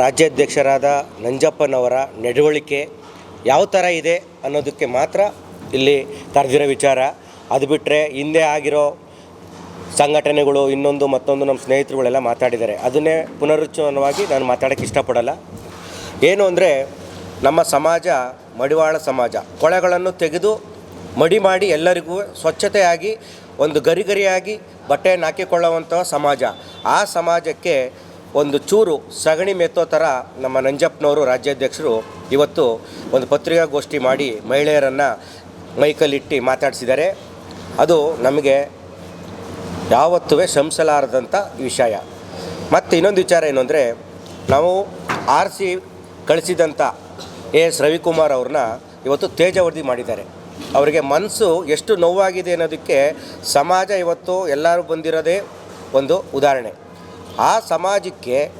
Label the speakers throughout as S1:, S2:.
S1: ರಾಜ್ಯಾಧ್ಯಕ್ಷರಾದ ನಂಜಪ್ಪನವರ ನಡವಳಿಕೆ ಯಾವ ಥರ ಇದೆ ಅನ್ನೋದಕ್ಕೆ ಮಾತ್ರ ಇಲ್ಲಿ ಕರೆದಿರೋ ವಿಚಾರ. ಅದು ಬಿಟ್ಟರೆ ಹಿಂದೆ ಆಗಿರೋ ಸಂಘಟನೆಗಳು ಇನ್ನೊಂದು ಮತ್ತೊಂದು ನಮ್ಮ ಸ್ನೇಹಿತರುಗಳೆಲ್ಲ ಮಾತಾಡಿದ್ದಾರೆ. ಅದನ್ನೇ ಪುನರುಚ್ಚರಣವಾಗಿ ನಾನು ಮಾತಾಡೋಕ್ಕೆ ಇಷ್ಟಪಡಲ್ಲ. ಏನು ಅಂದರೆ ನಮ್ಮ ಸಮಾಜ ಮಡಿವಾಳ ಸಮಾಜ. ಕೊಳೆಗಳನ್ನು ತೆಗೆದು ಮಡಿ ಮಾಡಿ ಎಲ್ಲರಿಗೂ ಸ್ವಚ್ಛತೆಯಾಗಿ ಒಂದು ಗರಿಗರಿಯಾಗಿ ಬಟ್ಟೆಯನ್ನು ಹಾಕಿಕೊಳ್ಳುವಂಥ ಸಮಾಜ. ಆ ಸಮಾಜಕ್ಕೆ ಒಂದು ಚೂರು ಸಗಣಿ ಮೆತ್ತೋ ಥರ ನಮ್ಮ ನಂಜಪ್ಪನವರು ರಾಜ್ಯಾಧ್ಯಕ್ಷರು ಇವತ್ತು ಒಂದು ಪತ್ರಿಕಾಗೋಷ್ಠಿ ಮಾಡಿ ಮಹಿಳೆಯರನ್ನು ಮೈಕಲ್ಲಿಟ್ಟು ಮಾತಾಡಿಸಿದ್ದಾರೆ. ಅದು ನಮಗೆ ಯಾವತ್ತೂ ಶಂಸಲಾರದಂಥ ವಿಷಯ. ಮತ್ತು ಇನ್ನೊಂದು ವಿಚಾರ ಏನು ಅಂದರೆ, ನಾವು ಆರಿಸಿ ಕಳಿಸಿದಂಥ ಎ ಎಸ್ ರವಿಕುಮಾರ್ ಅವ್ರನ್ನ ಇವತ್ತು ತೇಜವರ್ಧಿ ಮಾಡಿದ್ದಾರೆ. ಅವರಿಗೆ ಮನಸ್ಸು ಎಷ್ಟು ನೋವಾಗಿದೆ ಅನ್ನೋದಕ್ಕೆ ಸಮಾಜ ಇವತ್ತು ಎಲ್ಲರೂ ಬಂದಿರೋದೇ ಒಂದು ಉದಾಹರಣೆ. ಆ ಸಮಾಜಕ್ಕೆ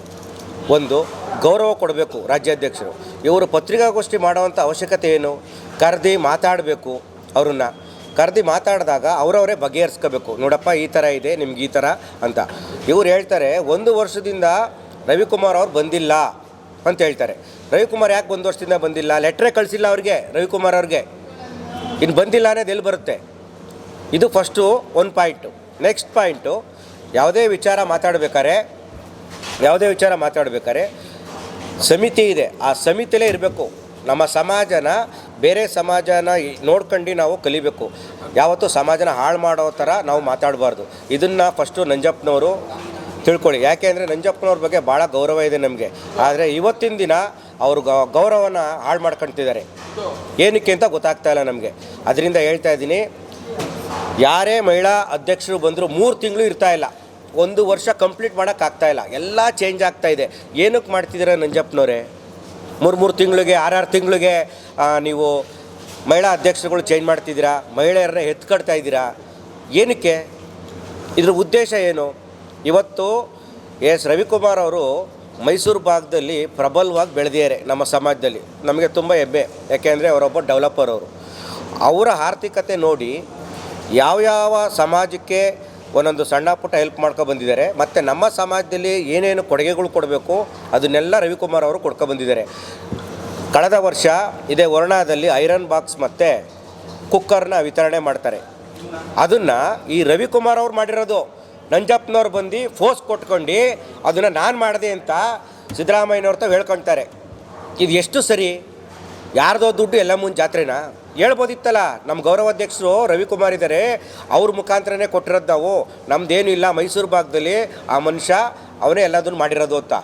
S1: ಒಂದು ಗೌರವ ಕೊಡಬೇಕು ರಾಜ್ಯಾಧ್ಯಕ್ಷರು. ಇವರು ಪತ್ರಿಕಾಗೋಷ್ಠಿ ಮಾಡುವಂಥ ಅವಶ್ಯಕತೆ ಏನು? ಕರೆದಿ ಮಾತಾಡಬೇಕು ಅವ್ರನ್ನ. ಕರೆದಿ ಮಾತಾಡಿದಾಗ ಅವರವರೇ ಬಗೆಹರಿಸ್ಕೋಬೇಕು. ನೋಡಪ್ಪ, ಈ ಥರ ಇದೆ, ನಿಮ್ಗೆ ಈ ಥರ ಅಂತ. ಇವ್ರು ಹೇಳ್ತಾರೆ, ಒಂದು ವರ್ಷದಿಂದ ರವಿಕುಮಾರ್ ಅವ್ರು ಬಂದಿಲ್ಲ ಅಂತ ಹೇಳ್ತಾರೆ. ರವಿಕುಮಾರ್ ಯಾಕೆ ಒಂದು ವರ್ಷದಿಂದ ಬಂದಿಲ್ಲ? ಲೆಟ್ರೇ ಕಳಿಸಿಲ್ಲ ಅವ್ರಿಗೆ, ರವಿಕುಮಾರ್ ಅವ್ರಿಗೆ. ಇನ್ನು ಬಂದಿಲ್ಲ ಅನ್ನೋದು ಎಲ್ಲಿ ಬರುತ್ತೆ? ಇದು ಫಸ್ಟು ಒಂದು ಪಾಯಿಂಟು. ನೆಕ್ಸ್ಟ್ ಪಾಯಿಂಟು ಯಾವುದೇ ವಿಚಾರ ಮಾತಾಡಬೇಕಾರೆ ಯಾವುದೇ ವಿಚಾರ ಮಾತಾಡಬೇಕಾರೆ ಸಮಿತಿ ಇದೆ. ಆ ಸಮಿತಿಲೇ ಇರಬೇಕು. ನಮ್ಮ ಸಮಾಜನ, ಬೇರೆ ಸಮಾಜನ ನೋಡ್ಕೊಂಡು ನಾವು ಕಲಿಬೇಕು. ಯಾವತ್ತೂ ಸಮಾಜನ ಹಾಳು ಮಾಡೋ ಥರ ನಾವು ಮಾತಾಡಬಾರ್ದು. ಇದನ್ನು ಫಸ್ಟು ನಂಜಪ್ಪನವರು ತಿಳ್ಕೊಳ್ಳಿ. ಯಾಕೆ ಅಂದರೆ ನಂಜಪ್ಪನವ್ರ ಬಗ್ಗೆ ಭಾಳ ಗೌರವ ಇದೆ ನಮಗೆ. ಆದರೆ ಇವತ್ತಿನ ದಿನ ಅವರು ಗೌರವನ ಹಾಳು ಮಾಡ್ಕೊಳ್ತಿದ್ದಾರೆ ಏನಕ್ಕೆ ಅಂತ ಗೊತ್ತಾಗ್ತಾ ಇಲ್ಲ ನಮಗೆ. ಅದರಿಂದ ಹೇಳ್ತಾ ಇದ್ದೀನಿ, ಯಾರೇ ಮಹಿಳಾ ಅಧ್ಯಕ್ಷರು ಬಂದರೂ ಮೂರು ತಿಂಗಳು ಇರ್ತಾ ಇಲ್ಲ. ಒಂದು ವರ್ಷ ಕಂಪ್ಲೀಟ್ ಮಾಡೋಕ್ಕಾಗ್ತಾ ಇಲ್ಲ. ಎಲ್ಲ ಚೇಂಜ್ ಆಗ್ತಾ ಇದೆ. ಏನಕ್ಕೆ ಮಾಡ್ತಿದ್ದೀರಾ ನಂಜಪ್ಪನವರೇ? ಮೂರು ಮೂರು ತಿಂಗಳಿಗೆ ಆರಾರು ತಿಂಗಳಿಗೆ ನೀವು ಮಹಿಳಾ ಅಧ್ಯಕ್ಷರುಗಳು ಚೇಂಜ್ ಮಾಡ್ತಿದ್ದೀರಾ? ಮಹಿಳೆಯರನ್ನ ಎತ್ಕಡ್ತಾ ಇದ್ದೀರಾ? ಏನಕ್ಕೆ? ಇದ್ರ ಉದ್ದೇಶ ಏನು? ಇವತ್ತು ಎಸ್. ರವಿಕುಮಾರ್ ಅವರು ಮೈಸೂರು ಭಾಗದಲ್ಲಿ ಪ್ರಬಲವಾಗಿ ಬೆಳೆದಿದ್ದಾರೆ ನಮ್ಮ ಸಮಾಜದಲ್ಲಿ. ನಮಗೆ ತುಂಬ ಹೆಮ್ಮೆ ಯಾಕೆಂದರೆ ಅವರೊಬ್ಬ ಡೆವಲಪರ್ ಅವರು. ಅವರ ಆರ್ಥಿಕತೆ ನೋಡಿ ಯಾವ್ಯಾವ ಸಮಾಜಕ್ಕೆ ಒಂದೊಂದು ಸಣ್ಣ ಪುಟ್ಟ ಹೆಲ್ಪ್ ಮಾಡ್ಕೊ ಬಂದಿದ್ದಾರೆ. ಮತ್ತು ನಮ್ಮ ಸಮಾಜದಲ್ಲಿ ಏನೇನು ಕೊಡುಗೆಗಳು ಕೊಡಬೇಕು, ಅದನ್ನೆಲ್ಲ ರವಿಕುಮಾರ್ ಅವರು ಕೊಡ್ಕೊ ಬಂದಿದ್ದಾರೆ. ಕಳೆದ ವರ್ಷ ಇದೇ ವರ್ಣಾದಲ್ಲಿ ಐರನ್ ಬಾಕ್ಸ್ ಮತ್ತು ಕುಕ್ಕರ್ನ ವಿತರಣೆ ಮಾಡ್ತಾರೆ. ಅದನ್ನು ಈ ರವಿಕುಮಾರ್ ಅವ್ರು ಮಾಡಿರೋದು. ನಂಜಪ್ಪನವ್ರು ಬಂದು ಫೋರ್ಸ್ ಕೊಟ್ಕೊಂಡು ಅದನ್ನು ನಾನು ಮಾಡಿದೆ ಅಂತ ಸಿದ್ದರಾಮಯ್ಯನವ್ರ ತಾವು ಹೇಳ್ಕೊಳ್ತಾರೆ ಇದು ಎಷ್ಟು ಸರಿ? ಯಾರ್ದೋ ದುಡ್ಡು ಎಲ್ಲ ಮುಂದೆ ಜಾತ್ರೆನಾ? ಹೇಳ್ಬೋದಿತ್ತಲ್ಲ ನಮ್ಮ ಗೌರವಾಧ್ಯಕ್ಷರು ರವಿಕುಮಾರ್ ಇದ್ದಾರೆ ಅವ್ರ ಮುಖಾಂತರನೇ ಕೊಟ್ಟಿರೋದು ನಾವು. ನಮ್ಮದೇನು ಇಲ್ಲ, ಮೈಸೂರು ಭಾಗದಲ್ಲಿ ಆ ಮನುಷ್ಯ, ಅವನೇ ಎಲ್ಲದನ್ನು ಮಾಡಿರೋದು ಅಂತ.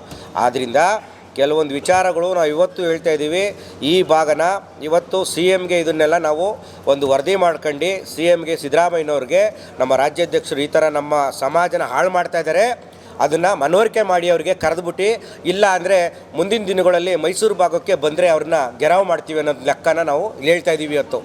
S1: ಆದ್ದರಿಂದ ಕೆಲವೊಂದು ವಿಚಾರಗಳು ನಾವು ಇವತ್ತು ಹೇಳ್ತಾ ಇದ್ದೀವಿ. ಈ ಭಾಗನ ಇವತ್ತು ಸಿ ಎಮ್ಗೆ ಇದನ್ನೆಲ್ಲ ನಾವು ಒಂದು ವರದಿ ಮಾಡ್ಕೊಂಡು ಸಿ ಎಮ್ಗೆ ಸಿದ್ದರಾಮಯ್ಯನವ್ರಿಗೆ, ನಮ್ಮ ರಾಜ್ಯಾಧ್ಯಕ್ಷರು ಈ ಥರ ನಮ್ಮ ಸಮಾಜನ ಹಾಳು ಮಾಡ್ತಾ ಇದ್ದಾರೆ ಅದನ್ನು ಮನವರಿಕೆ ಮಾಡಿ ಅವರಿಗೆ ಕರೆದುಬಿಟ್ಟು ಇಲ್ಲ ಅಂದರೆ ಮುಂದಿನ ದಿನಗಳಲ್ಲಿ ಮೈಸೂರು ಭಾಗಕ್ಕೆ ಬಂದರೆ ಅವ್ರನ್ನ ಗೆರಾವ್ ಮಾಡ್ತೀವಿ ಅನ್ನೋದು ಲೆಕ್ಕನ ನಾವು ಹೇಳ್ತಾ ಇದ್ದೀವಿ ಇವತ್ತು.